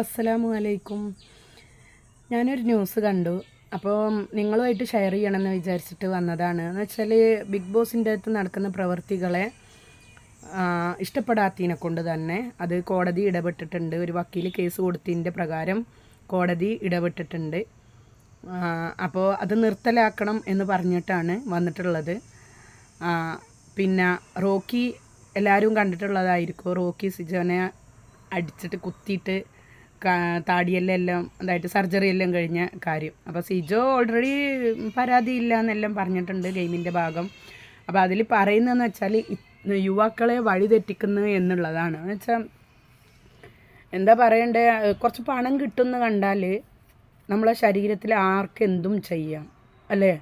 അസ്സലാമു അലൈക്കും ഞാനൊരു ന്യൂസ് കണ്ടു. അപ്പോൾ നിങ്ങളുമായിട്ട് ഷെയർ ചെയ്യണമെന്ന് വിചാരിച്ചിട്ട് വന്നതാണ്. എന്ന് വെച്ചാൽ ബിഗ് ബോസിന്റെ അടുത്ത് നടക്കുന്ന പ്രവൃത്തികളെ ഇഷ്ടപ്പെടാത്തതിനെ കൊണ്ട് തന്നെ അത് കോടതി ഇടപെട്ടിട്ടുണ്ട്. ഒരു വക്കീൽ കേസ് കൊടുത്തതിന്റെ പ്രകാരം കോടതി ഇടപെട്ടിട്ടുണ്ട്. അപ്പോൾ അത് നിർത്തലാക്കണം എന്ന് പറഞ്ഞിട്ടാണ് വന്നിട്ടുള്ളത്. പിന്നെ റോക്കി എല്ലാവരും കണ്ടിട്ടുള്ളതായിരിക്കും. റോക്കി സിജോനെ അടിച്ചിട്ട് കുത്തിയിട്ട് താടിയെല്ലാം അതായിട്ട് സർജറി എല്ലാം കഴിഞ്ഞ കാര്യം. അപ്പോൾ സിജോ ഓൾറെഡി പരാതിയില്ല എന്നെല്ലാം പറഞ്ഞിട്ടുണ്ട് ഗെയിമിന്റെ ഭാഗം. അപ്പോൾ അതിൽ പറയുന്നതെന്ന് വെച്ചാൽ യുവാക്കളെ വഴിതെറ്റിക്കുന്നു എന്നുള്ളതാണ്. എന്ന് വെച്ചാൽ എന്താ പറയണ്ടേ കുറച്ച് പണം കിട്ടുമെന്ന് കണ്ടാൽ നമ്മളെ ശരീരത്തിൽ ആർക്കെന്തും ചെയ്യാം അല്ലേ?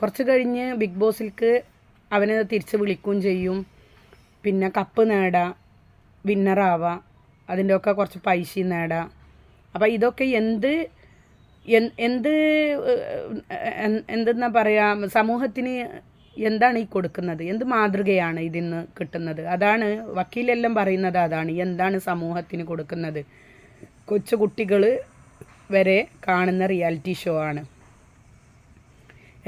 കുറച്ച് കഴിഞ്ഞ് ബിഗ് ബോസിൽക്ക് അവനെ തിരിച്ച് വിളിക്കുകയും ചെയ്യും. പിന്നെ കപ്പ് നേടാം വിന്നറാവാം അതിന്റെ ഒക്കെ കുറച്ച് പൈസയും നേടാം. അപ്പം ഇതൊക്കെ എന്ത് എന്ത് എന്തെന്നാ പറയുക സമൂഹത്തിന് എന്താണ് ഈ കൊടുക്കുന്നത്? എന്ത് മാതൃകയാണ് ഇതിൽ നിന്ന് കിട്ടുന്നത്? അതാണ് വക്കീലെല്ലാം പറയുന്നത് അതാണ്. എന്താണ് സമൂഹത്തിന് കൊടുക്കുന്നത്? കൊച്ചു കുട്ടികൾ വരെ കാണുന്ന റിയാലിറ്റി ഷോ ആണ്.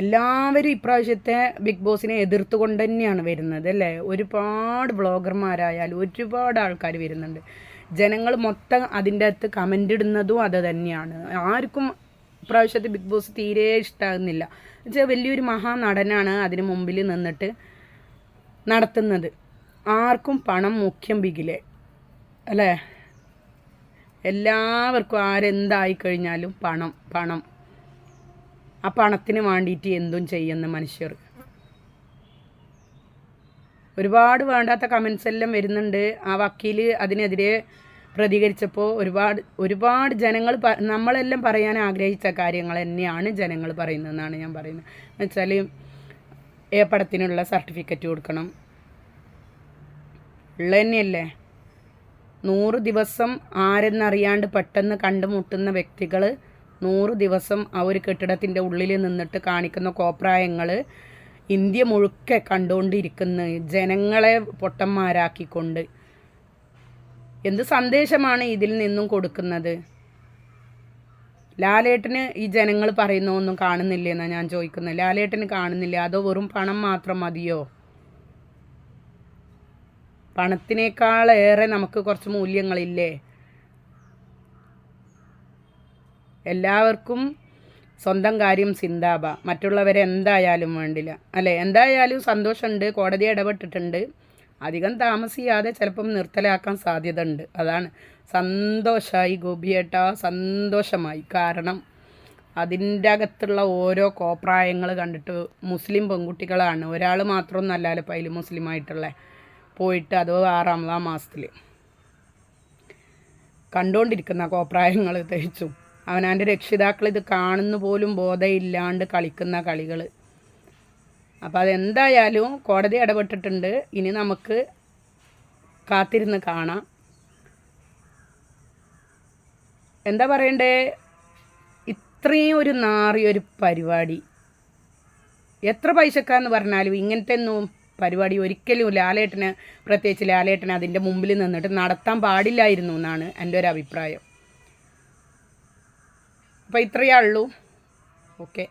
എല്ലാവരും ഇപ്രാവശ്യത്തെ ബിഗ് ബോസിനെ എതിർത്തുകൊണ്ട് തന്നെയാണ് വരുന്നത് അല്ലേ? ഒരുപാട് ബ്ലോഗർമാരായാലും ഒരുപാട് ആൾക്കാർ വരുന്നുണ്ട്. ജനങ്ങൾ മൊത്തം അതിന്റെ അകത്ത് കമന്റ് ഇടുന്നതും അത് തന്നെയാണ്. ആർക്കും ഇപ്രാവശ്യത്തെ ബിഗ് ബോസ് തീരെ ഇഷ്ടമാകുന്നില്ല വെച്ചാൽ വലിയൊരു മഹാനടനാണ് അതിന് മുമ്പിൽ നിന്നിട്ട് നടത്തുന്നത്. ആർക്കും പണം മുഖ്യം ബിഗിലെ അല്ലേ? എല്ലാവർക്കും ആരെന്തായി കഴിഞ്ഞാലും പണം പണം. ആ പണത്തിന് വേണ്ടിയിട്ട് എന്തും ചെയ്യുന്ന മനുഷ്യർ. ഒരുപാട് വേണ്ടാത്ത കമൻസ് എല്ലാം വരുന്നുണ്ട്. ആ വക്കീൽ അതിനെതിരെ പ്രതികരിച്ചപ്പോൾ ഒരുപാട് ഒരുപാട് ജനങ്ങൾ നമ്മളെല്ലാം പറയാൻ ആഗ്രഹിച്ച കാര്യങ്ങൾ തന്നെയാണ് ജനങ്ങൾ പറയുന്നതെന്നാണ് ഞാൻ പറയുന്നത്. എന്ന് വെച്ചാൽ ഏ പടത്തിനുള്ള സർട്ടിഫിക്കറ്റ് കൊടുക്കണം. ഉള്ള തന്നെയല്ലേ? നൂറ് ദിവസം ആരെന്നറിയാണ്ട് പെട്ടെന്ന് കണ്ടുമുട്ടുന്ന വ്യക്തികൾ നൂറ് ദിവസം ആ ഒരു കെട്ടിടത്തിന്റെ ഉള്ളിൽ നിന്നിട്ട് കാണിക്കുന്ന കോപ്രായങ്ങൾ ഇന്ത്യ മുഴുക്കെ കണ്ടുകൊണ്ടിരിക്കുന്ന ജനങ്ങളെ പൊട്ടന്മാരാക്കിക്കൊണ്ട്. എന്ത് സന്ദേശമാണ് ഇതിൽ നിന്നും കൊടുക്കുന്നത്? ലാലേട്ടന് ഈ ജനങ്ങൾ പറയുന്നൊന്നും കാണുന്നില്ലേ എന്നാണ് ഞാൻ ചോദിക്കുന്നത്? ലാലേട്ടന് കാണുന്നില്ല? അതോ വെറും പണം മാത്രം മതിയോ? പണത്തിനേക്കാളേറെ നമുക്ക് കുറച്ച് മൂല്യങ്ങളില്ലേ? എല്ലാവർക്കും സ്വന്തം കാര്യം സിന്താബ മറ്റുള്ളവരെ എന്തായാലും വേണ്ടില്ല. അല്ലേ? എന്തായാലും സന്തോഷമുണ്ട്. കോടതി ഇടപെട്ടിട്ടുണ്ട്. അധികം താമസിയാതെ ചിലപ്പം നിർത്തലാക്കാൻ സാധ്യത ഉണ്ട് അതാണ് സന്തോഷമായി ഗോപിയേട്ട സന്തോഷമായി. കാരണം അതിന്റെ അകത്തുള്ള ഓരോ കോപ്രായങ്ങൾ കണ്ടിട്ട് മുസ്ലിം പെൺകുട്ടികളാണ്. ഒരാൾ മാത്രമൊന്നല്ലല്ലോ ഇപ്പം അതിൽ മുസ്ലിമായിട്ടുള്ള പോയിട്ട് അതോ ആറാമതാം മാസത്തിൽ കണ്ടുകൊണ്ടിരിക്കുന്ന കോപ്രായങ്ങൾ തേച്ചും. അവനാന്റെ രക്ഷിതാക്കൾ ഇത് കാണുന്ന പോലും ബോധമില്ലാണ്ട് കളിക്കുന്ന കളികൾ അപ്പോൾ അതെന്തായാലും കോടതി ഇടപെട്ടിട്ടുണ്ട്. ഇനി നമുക്ക് കാത്തിരുന്ന് കാണാം. എന്താ പറയണ്ടേ? ഇത്രയും ഒരു നാറിയൊരു പരിപാടി. എത്ര പൈസക്കാന്ന് പറഞ്ഞാലും ഇങ്ങനത്തെ ഒന്നും പരിപാടി ഒരിക്കലും ലാലേട്ടന് പ്രത്യേകിച്ച് ലാലേട്ടന് അതിന്റെ മുമ്പിൽ നിന്നിട്ട് നടത്താൻ പാടില്ലായിരുന്നു എന്നാണ് എന്റെ ഒരു അഭിപ്രായം. അപ്പോൾ ഇത്രയേ ഉള്ളൂ. ഓക്കെ